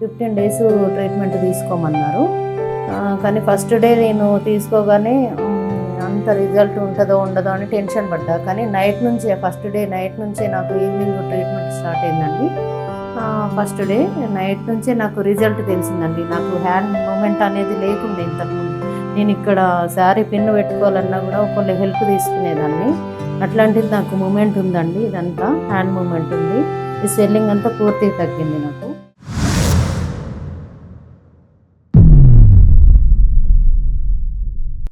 Fifteen days treatment తీసుకోమన్నారు. కానీ first day నేను తీసుకోగానే అంత రిజల్ట్ ఉంటుందో ఉండదో అని టెన్షన్ పడ్డా. కానీ నైట్ నుంచే ఫస్ట్ డే నైట్ నుంచే నాకు ఈవినింగ్ ట్రీట్మెంట్ స్టార్ట్ అయిందండి. ఫస్ట్ డే నైట్ నుంచే నాకు రిజల్ట్ తెలిసిందండి. నాకు హ్యాండ్ మూమెంట్ అనేది లేకుండే ఇంతకు నేను ఇక్కడ శారీ పిన్ పెట్టుకోవాలన్నా కూడా ఒకళ్ళు హెల్ప్ తీసుకునేదాన్ని. అట్లాంటిది నాకు మూమెంట్ ఉందండి ఇదంతా హ్యాండ్ మూమెంట్ ఉంది. ఈ స్వెల్లింగ్ అంతా పూర్తిగా తగ్గింది నాకు.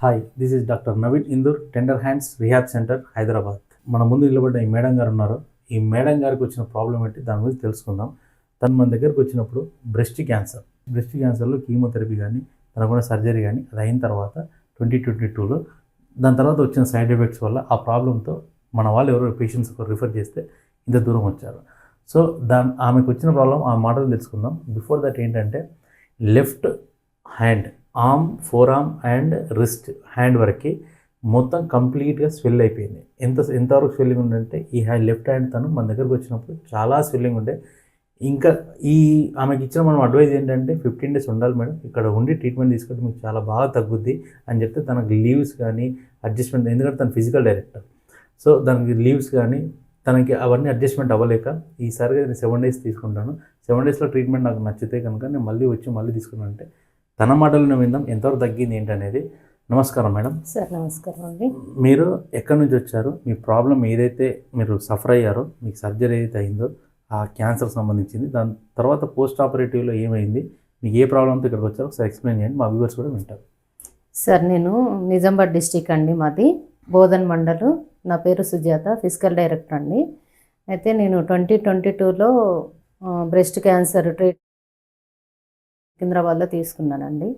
Hi this is doctor Naveen Indur Tender Hands rehab centre Hyderabad మన ముందు నిలబడ్డ ఈ మేడం గారు ఉన్నారు. ఈ మేడం గారికి వచ్చిన ప్రాబ్లం ఏంటి? దాని గురించి తెలుసుకుందాం. తను మన దగ్గరకు వచ్చినప్పుడు బ్రెస్ట్ క్యాన్సర్ బ్రెస్ట్ క్యాన్సర్లో కీమోథెరపీ కానీ తనకున్న సర్జరీ కానీ అది అయిన తర్వాత ట్వంటీ ట్వంటీ టూలో దాని తర్వాత వచ్చిన సైడ్ ఎఫెక్ట్స్ వల్ల ఆ ప్రాబ్లంతో మన వాళ్ళు ఎవరో పేషెంట్స్ రిఫర్ చేస్తే ఇంత దూరం వచ్చారు. సో దాని ఆమెకు వచ్చిన ప్రాబ్లం ఆ మాటలు తెలుసుకుందాం. బిఫోర్ దట్ ఏంటంటే left hand arm forearm and wrist hand వరకు మొత్తం కంప్లీట్గా స్వెల్ అయిపోయింది. ఎంత ఎంతవరకు స్వెల్లింగ్ ఉందంటే ఈ హ్యాండ్ లెఫ్ట్ హ్యాండ్ తను మన దగ్గరకు వచ్చినప్పుడు చాలా స్వెల్లింగ్ ఉండే. ఇంకా ఈ ఆమెకి ఇచ్చిన మనం అడ్వైజ్ ఏంటంటే ఫిఫ్టీన్ డేస్ ఉండాలి మేడం. ఇక్కడ ఉండి ట్రీట్మెంట్ తీసుకుంటే మీకు చాలా బాగా తగ్గుద్ది అని చెప్తే తనకు లీవ్స్ కానీ అడ్జస్ట్మెంట్ ఎందుకంటే తను ఫిజికల్ డైరెక్టర్. సో దానికి లీవ్స్ కానీ తనకి అవన్నీ అడ్జస్ట్మెంట్ అవ్వలేక ఈసారిగా నేను సెవెన్ డేస్ తీసుకుంటాను. సెవెన్ డేస్లో ట్రీట్మెంట్ నాకు నచ్చితే కనుక నేను మళ్ళీ వచ్చి మళ్ళీ తీసుకున్నాను అంటే తన మాటలను విందాం. ఎంతవరకు తగ్గింది ఏంటనేది. నమస్కారం మేడం. సార్ నమస్కారం అండి. మీరు ఎక్కడి నుంచి వచ్చారు? మీ ప్రాబ్లం ఏదైతే మీరు సఫర్ అయ్యారో మీకు సర్జరీ ఏదైతే అయిందో ఆ క్యాన్సర్ సంబంధించింది. దాని తర్వాత పోస్ట్ ఆపరేటివ్లో ఏమైంది? మీకు ఏ ప్రాబ్లంతో ఇక్కడికి వచ్చారో ఒకసారి ఎక్స్ప్లెయిన్ చేయండి. మా వ్యూవర్స్ కూడా వింటారు. సార్ నేను నిజామాబాద్ డిస్టిక్ అండి మాది. బోధన్ మండలు. నా పేరు సుజాత ఫిజికల్ డైరెక్టర్ అండి. అయితే నేను ట్వంటీ ట్వంటీ టూలో బ్రెస్ట్ క్యాన్సర్ ట్రీట్ సికింద్రాబాద్లో తీసుకున్నానండి.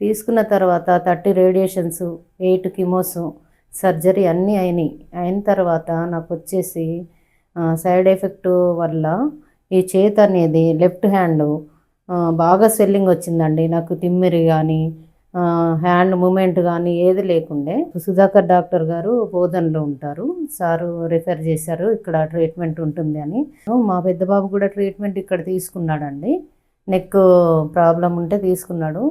తీసుకున్న తర్వాత thirty radiations eight chemos surgery అన్నీ అయినాయి. అయిన తర్వాత నాకు వచ్చేసి సైడ్ ఎఫెక్ట్ వల్ల ఈ చేతి అనేది లెఫ్ట్ హ్యాండ్ బాగా స్వెల్లింగ్ వచ్చిందండి. నాకు తిమ్మిరి కానీ హ్యాండ్ మూమెంట్ కానీ ఏది లేకుండే. సుధాకర్ డాక్టర్ గారు బోధనలో ఉంటారు. సారు రిఫర్ చేశారు. ఇక్కడ ట్రీట్మెంట్ ఉంటుంది అని. మా పెద్ద బాబు కూడా ట్రీట్మెంట్ ఇక్కడ తీసుకున్నాడండి. నెక్ ప్రాబ్లం ఉంటే తీసుకున్నాడు.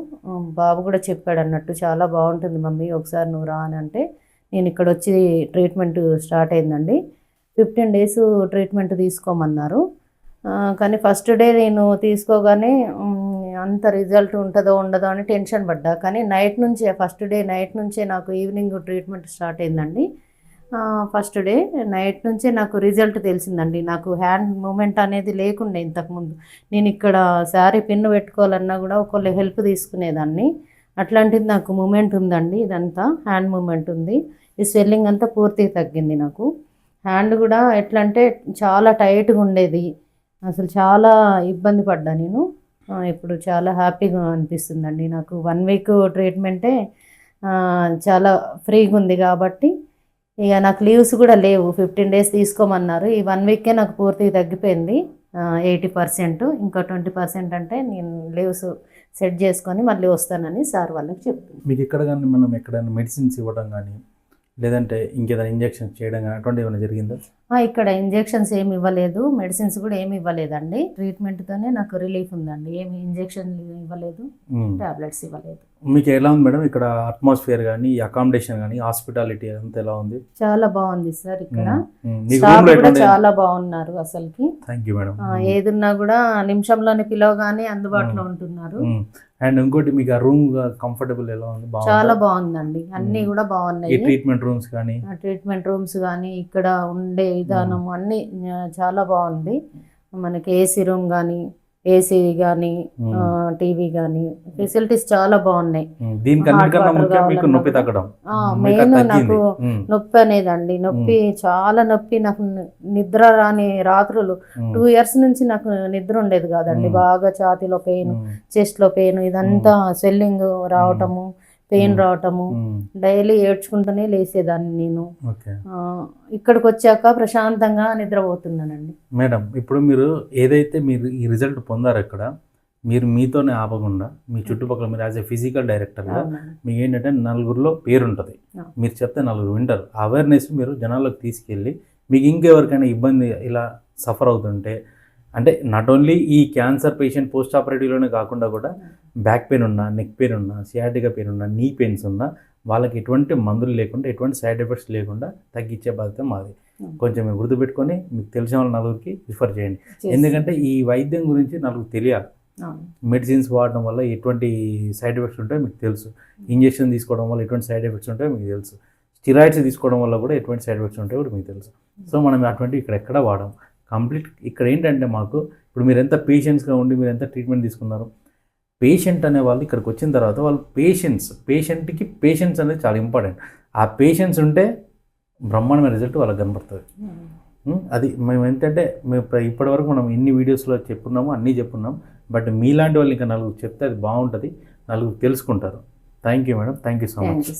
బాబు కూడా చెప్పాడు అన్నట్టు చాలా బాగుంటుంది మమ్మీ ఒకసారి నువ్వు రా అని అంటే నేను ఇక్కడ వచ్చి ట్రీట్మెంట్ స్టార్ట్ అయిందండి. ఫిఫ్టీన్ డేస్ ట్రీట్మెంట్ తీసుకోమన్నారు. కానీ ఫస్ట్ డే నేను తీసుకోగానే అంత రిజల్ట్ ఉంటుందో ఉండదో అని టెన్షన్ పడ్డా. కానీ నైట్ నుంచే ఫస్ట్ డే నైట్ నుంచే నాకు ఈవినింగ్ ట్రీట్మెంట్ స్టార్ట్ అయిందండి. ఫస్ట్ డే నైట్ నుంచే నాకు రిజల్ట్ తెలిసిందండి. నాకు హ్యాండ్ మూమెంట్ అనేది లేకుండే ఇంతకుముందు. నేను ఇక్కడ శారీ పిన్ను పెట్టుకోవాలన్నా కూడా ఒకళ్ళు హెల్ప్ తీసుకునేదాన్ని. అట్లాంటిది నాకు మూమెంట్ ఉందండి. ఇదంతా హ్యాండ్ మూమెంట్ ఉంది. ఈ స్వెల్లింగ్ అంతా పూర్తిగా తగ్గింది నాకు. హ్యాండ్ కూడా ఎట్లా అంటే చాలా టైట్గా ఉండేది. అసలు చాలా ఇబ్బంది పడ్డా నేను. ఇప్పుడు చాలా హ్యాపీగా అనిపిస్తుందండి. నాకు వన్ వీక్ ట్రీట్మెంటే చాలా ఫ్రీగా ఉంది కాబట్టి ఇక నాకు లీవ్స్ కూడా లేవు. ఫిఫ్టీన్ డేస్ తీసుకోమన్నారు. ఈ వన్ వీకే నాకు పూర్తిగా తగ్గిపోయింది. Eighty percent. ఇంకా ట్వంటీ పర్సెంట్ అంటే నేను లీవ్స్ సెట్ చేసుకొని మళ్ళీ వస్తానని సార్ వాళ్ళకి చెప్తున్నాను మీకు ఇక్కడ కానీ మనం ఎక్కడైనా మెడిసిన్స్ ఇవ్వడం కానీ లేదంటే ఇంకేదైనా ఇంజెక్షన్ చేయడం కానీ అటువంటి ఏమైనా జరిగిందా? ఇక్కడ ఇంజెక్షన్స్ ఏమి ఇవ్వలేదు మెడిసిన్స్ కూడా ఏమి ఇవ్వలేదండి. ట్రీట్మెంట్తోనే నాకు రిలీఫ్ ఉందండి. ఏమి ఇంజెక్షన్ ఇవ్వలేదు. టాబ్లెట్స్ ఇవ్వలేదు. మీకు ఎలా ఉంది మేడం ఇక్కడ అట్మాస్ఫియర్ కానీ అకామిడేషన్ కానీ హాస్పిటాలిటీ అంతా ఎలా ఉంది? చాలా బాగుంది సార్ ఇక్కడ. స్టాఫ్ కూడా ఎటువంటి చాలా బాగున్నారు అసలుకి. థ్యాంక్ యూ మేడం ఏదున్నా కూడా నిమిషంలోనే పిలవగానే అందుబాటులో ఉంటున్నారు. అండ్ ఇంకోటి మీకు ఆ రూమ్ కంఫర్టబుల్ ఎలా ఉంది? చాలా బాగుంది బాగుందండి. అన్ని. కూడా బాగున్నాయి. ట్రీట్మెంట్ రూమ్స్ కానీ ట్రీట్మెంట్ రూమ్స్ కానీ ఇక్కడ ఉండే విధానం అన్ని చాలా బాగుంది. మనకి ఏసీ రూమ్ కానీ ఏసీ కానీ టీవీ కానీ ఫెసిలిటీస్ చాలా బాగున్నాయి. మెయిన్. నాకు. నొప్పి అనేదండి. నొప్పి చాలా నొప్పి. నాకు నిద్ర రాని రాత్రులు. టూ ఇయర్స్ నుంచి నాకు నిద్ర ఉండేది కాదండి. బాగా ఛాతీలో పెయిన్ మ్మ్. చెస్ట్లో పెయిన్ ఇదంతా స్వెల్లింగ్ రావటము పెయిన్. రావటము. డైలీ ఏడ్చుకుంటూనే లేసేదాన్ని నేను ఇక్కడికి వచ్చాక ప్రశాంతంగా నిద్రపోతున్నానండి మేడం ఇప్పుడు మీరు ఏదైతే మీరు ఈ రిజల్ట్ పొందారో ఇక్కడ మీరు మీతోనే ఆపకుండా మీ చుట్టుపక్కల మీరు యాజ్ ఎ ఫిజికల్ డైరెక్టర్గా. మీకు ఏంటంటే నలుగురిలో పేరు ఉంటుంది ఆ. మీరు చెప్తే నలుగురు వింటారు అవేర్నెస్ మీరు జనాల్లోకి తీసుకెళ్ళి మీకు ఇంకెవరికైనా ఇబ్బంది ఇలా సఫర్ అవుతుంటే అంటే నాట్ ఓన్లీ ఈ క్యాన్సర్ పేషెంట్ పోస్ట్ ఆపరేటివ్లోనే కాకుండా కూడా బ్యాక్ పెయిన్ ఉన్నా నెక్ పెయిన్ ఉన్నా సియాటిగా పెయిన్ ఉన్నా నీ పెయిన్స్ ఉన్నా వాళ్ళకి ఎటువంటి మందులు లేకుండా ఎటువంటి సైడ్ ఎఫెక్ట్స్ లేకుండా తగ్గించే బాధ్యత మాది. కొంచెం మీరు గుర్తుపెట్టుకొని మీకు తెలిసిన వాళ్ళ నలుగురికి రిఫర్ చేయండి. ఎందుకంటే ఈ వైద్యం గురించి నలుగురికి తెలియాలి. మెడిసిన్స్ వాడడం వల్ల ఎటువంటి సైడ్ ఎఫెక్ట్స్ ఉంటాయో మీకు తెలుసు. ఇంజెక్షన్ తీసుకోవడం వల్ల ఎటువంటి సైడ్ ఎఫెక్ట్స్ ఉంటాయో మీకు తెలుసు. స్టిరాయిడ్స్ తీసుకోవడం వల్ల కూడా ఎటువంటి సైడ్ ఎఫెక్ట్స్ ఉంటాయో కూడా మీకు తెలుసు. సో మనం అటువంటి ఇక్కడ ఎక్కడ వాడాం కంప్లీట్ ఇక్కడ ఏంటంటే మాకు ఇప్పుడు మీరు ఎంత పేషెన్స్గా ఉండి మీరు ఎంత ట్రీట్మెంట్ తీసుకున్నారు పేషెంట్ అనే వాళ్ళు ఇక్కడికి వచ్చిన తర్వాత వాళ్ళు పేషెన్స్ పేషెంట్కి పేషెన్స్ అనేది చాలా ఇంపార్టెంట్ ఆ పేషెన్స్ ఉంటే బ్రహ్మాండమైన రిజల్ట్ వాళ్ళకి కనబడుతుంది ఉం? అది మేము ఏంటంటే మేము ఇప్ప- ఇప్పటివరకు మనం ఎన్ని వీడియోస్లో చెప్పున్నామో అన్నీ చెప్పున్నాం బట్ మీలాంటి వాళ్ళు ఇంకా నలుగురు చెప్తే అది బాగుంటుంది నలుగురు తెలుసుకుంటారు. Thank you madam thank you so much